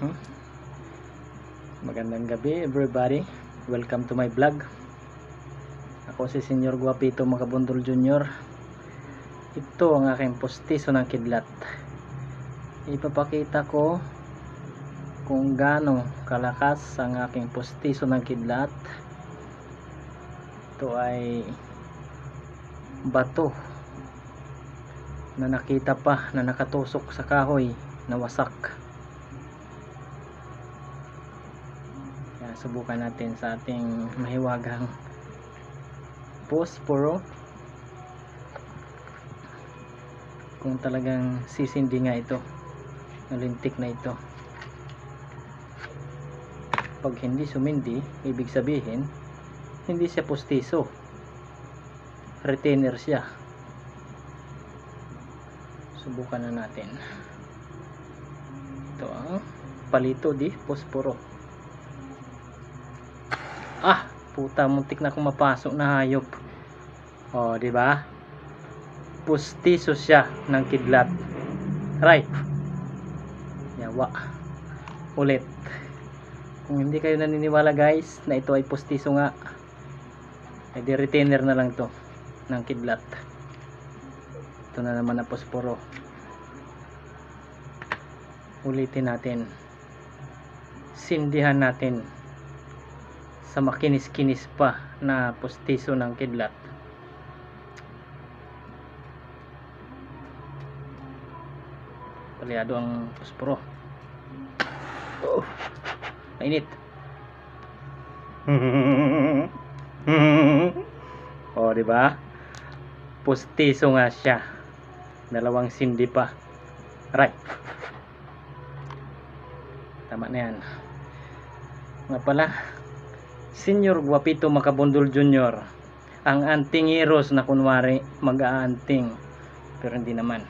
Hmm? Magandang gabi everybody. Welcome to my vlog. Ako si Senyor Guapito Magabundol Jr. Ito ang aking postiso ng kidlat. Ipapakita ko kung gaano kalakas ang aking postiso ng kidlat. Ito ay bato na nakita pa na nakatusok sa kahoy na wasak. Subukan natin sa ating mahiwagang posporo kung talagang sisindi nga ito nalintik na ito. Pag hindi sumindi ibig sabihin hindi siya postiso. Retainer siya. Subukan na natin. Ito ang palito di posporo ah puta muntik na akong mapasok na hayop. Oh di ba? Postiso siya ng kidlat. Right. Yawa. Ulit. Kung hindi kayo naniniwala guys na ito ay postiso nga ay di retainer na lang to ng kidlat. Ito na naman na posporo. Ulitin natin. Sindihan natin sa makinis-kinis pa na postiso ng kidlat. Palyado ang posporo. Oh, mainit. Oh di ba? Postiso nga siya. Dalawang sindi pa. Right. Tama na yan. Nga pala Senior Guapito Macabundol Jr. ang anting heroes na kunwari mag-aanting pero hindi naman